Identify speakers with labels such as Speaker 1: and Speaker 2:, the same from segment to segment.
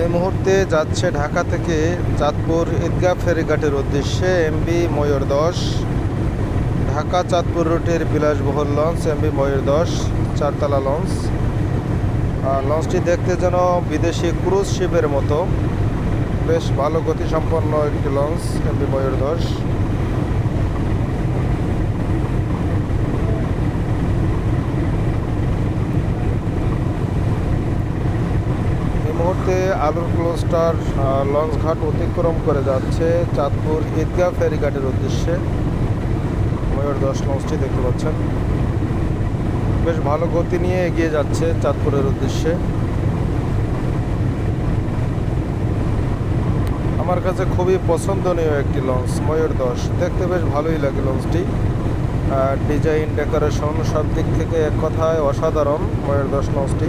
Speaker 1: এই মুহূর্তে যাচ্ছে ঢাকা থেকে চাঁদপুর ঈদগাহ ফেরিঘাটের উদ্দেশ্যে এমবি ময়ূর দশ, ঢাকা চাঁদপুর রুটের বিলাসবহুল লঞ্চ, এমবি ময়ূর দশ, চারতলা লঞ্চ। লঞ্চটি দেখতে যেন বিদেশি ক্রুজ শিপের মতো। বেশ ভালো গতিসম্পন্ন একটি লঞ্চ, এমবি ময়ূর দশ এই মুহূর্তে আলুর ক্লোস্টার লঞ্চ ঘাট অতিক্রম করে যাচ্ছে চাঁদপুর ঈদগাহ ফেরিঘাটের উদ্দেশ্যে। ময়ূর দশ লঞ্চটি দেখতে পাচ্ছেন। বেশ ভালো গতি নিয়ে এগিয়ে যাচ্ছে চাঁদপুরের উদ্দেশ্যে। আমার কাছে খুবই পছন্দনীয় একটি লঞ্চ, ময়ূর দশ। দেখতে বেশ ভালোই লাগে লঞ্চটি। ডিজাইন, ডেকোরেশন সব দিক থেকে এক কথায় অসাধারণ ময়ূর দশ লঞ্চটি।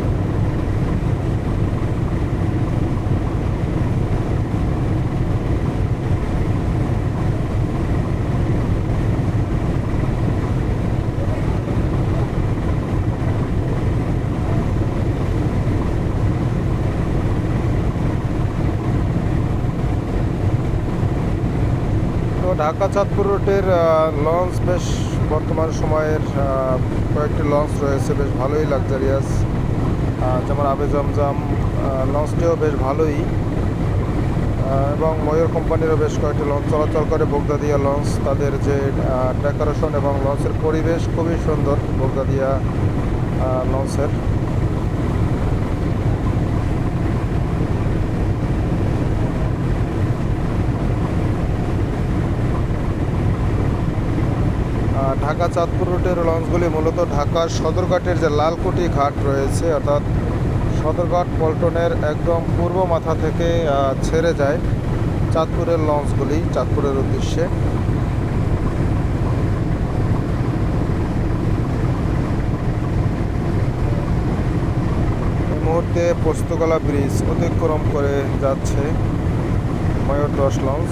Speaker 1: ঢাকা চাঁদপুর রোডের লঞ্চ বেশ বর্তমান সময়ের কয়েকটি লঞ্চ রয়েছে, বেশ ভালোই লাক্সারিয়াস যেমন আবে জমজম লঞ্চটিও বেশ ভালোই। এবং ময়ূর কোম্পানিরও বেশ কয়েকটি লঞ্চ চলাচল করে। বগদাদিয়া লঞ্চ তাদের যে ডেকোরেশন এবং লঞ্চের পরিবেশ খুবই সুন্দর, বগদাদিয়া লঞ্চের ঢাকা চাঁদপুর রুটের লঞ্চগুলি মূলত ঢাকার সদরঘাটের যে লালকুটি ঘাট রয়েছে, অর্থাৎ সদরঘাট পল্টনের একদম পূর্ব মাথা থেকে ছেড়ে যায় চাঁদপুরের লঞ্চগুলি, চাঁদপুরের উদ্দেশ্যে। মুহূর্তে পোস্তগোলা ব্রিজ অতিক্রম করে যাচ্ছে ময়ূর দশ লঞ্চ।